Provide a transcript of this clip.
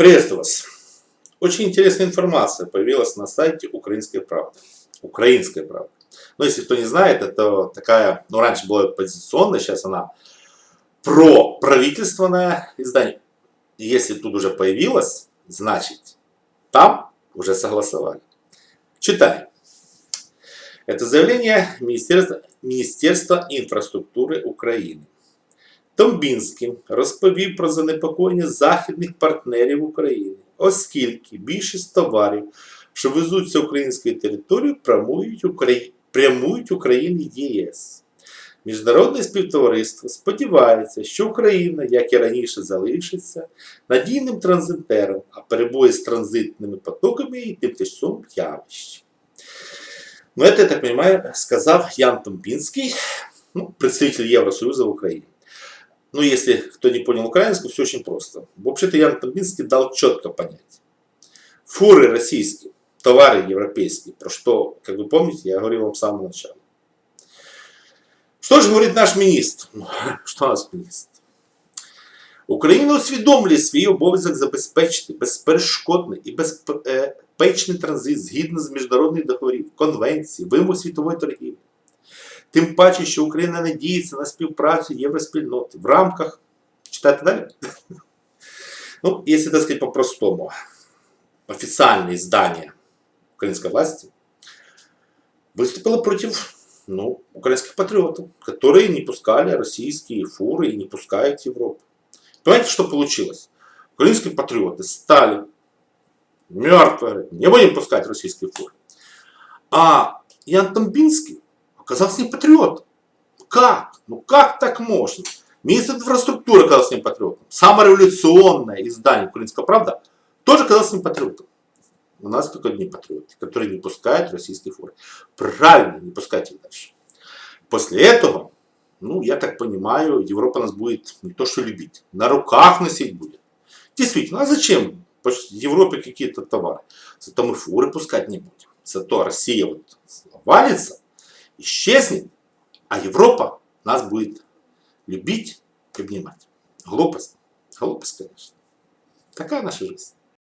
Приветствую вас. Очень интересная информация появилась на сайте Украинской правды. Украинская правда. Но если кто не знает, это такая, ну раньше была оппозиционная, сейчас она про правительственное издание. И если тут уже появилось, значит, там уже согласовали. Читаем. Это заявление Министерства, Министерства інфраструктури України. Томбінський розповів про занепокоєння західних партнерів України, оскільки більшість товарів, що везуться українською територією, прямують, Украї... прямують України ЄС. Міжнародне співтовариство сподівається, що Україна, як і раніше, залишиться надійним транзитером, а перебої з транзитними потоками і тимчасовим явищем. Ну, это, я так понимаю, сказав Ян Томпинский, ну, представитель Евросоюза в Украине. Ну, если кто не понял украинскую, все очень просто. Вообще-то Ян Томпинский дал четко понять. Фуры российские, товары европейские, про что, как вы помните, я говорил вам с самого начала. Что же говорит наш міністр? Ну, Що наш міністр? Україна усвідомлює свій обов'язок забезпечити безперешкодний і безпечний транзит згідно з міжнародних договорів, конвенцій, вимог світової торгівлі. Тим паче, що Україна надіється на співпрацю євроспільноти в рамках. Читайте далі? Ну, если так сказать по-простому, официальное издание украинской власти выступило против ну, украинских патриотов, которые не пускали российские фуры и не пускают в Европу. Понимаете, что получилось? Украинские патриоты стали мертвые, не будем пускать российские фуры. А Ян Тамбинский оказался не патриотом. Как? Ну как так можно? Министр инфраструктуры оказался не патриотом. Самое революционное издание «Украинская правда» тоже оказался не патриотом. У нас только одни патриоты, которые не пускают российские фуры. Правильно, не пускать их дальше. После этого, ну, я так понимаю, Европа нас будет не то что любить, на руках носить будет. Действительно, а зачем в Европе какие-то товары? Зато мы фуры пускать не будем. Зато Россия вот валится, исчезнет, а Европа нас будет любить и обнимать. Глупость. Глупость, конечно. Такая наша жизнь.